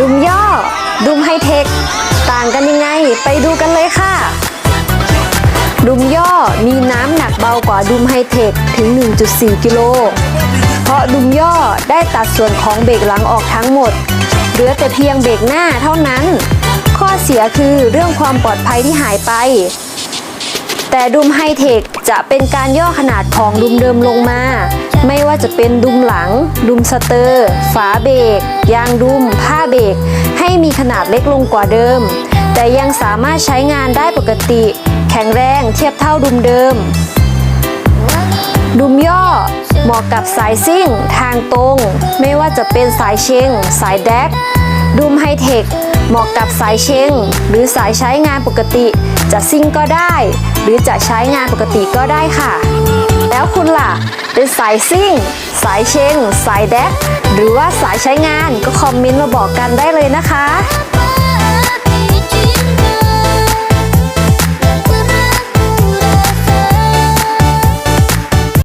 ดุมย่อ ดุมไฮเทค ต่างกันยังไง ไปดูกันเลยค่ะ ดุมย่อมีน้ำหนักเบากว่าดุมไฮเทคถึง 1.4 กิโล เพราะดุมย่อได้ตัดส่วนของเบรกหลังออกทั้งหมด เหลือแต่เพียงเบรกหน้าเท่านั้น ข้อเสียคือเรื่องความปลอดภัยที่หายไป แต่ดุมไฮเทคจะเป็นการย่อขนาดของดุมเดิมลงมา ไม่ว่าจะเป็นดุมหลัง ดุมสเตอร์ ฝาเบรกยางดุม ผ้าเบรกให้มีขนาดเล็กลงกว่าเดิม แต่ยังสามารถใช้งานได้ปกติ แข็งแรงเทียบเท่าดุมเดิม ดุมย่อเหมาะกับสายซิ่ง ทางตรง ไม่ว่าจะเป็นสายเชงสายแดกดุมไฮเทค เหมาะกับสายเชงหรือสายใช้งานปกติ จะซิ่งก็ได้ หรือจะใช้งานปกติก็ได้ค่ะ แล้วคุณล่ะ เป็นสายซิ่ง สายเชงสายแดกหรือว่าสายใช้งานก็คอมเมนต์มาบอกกันได้เลยนะคะ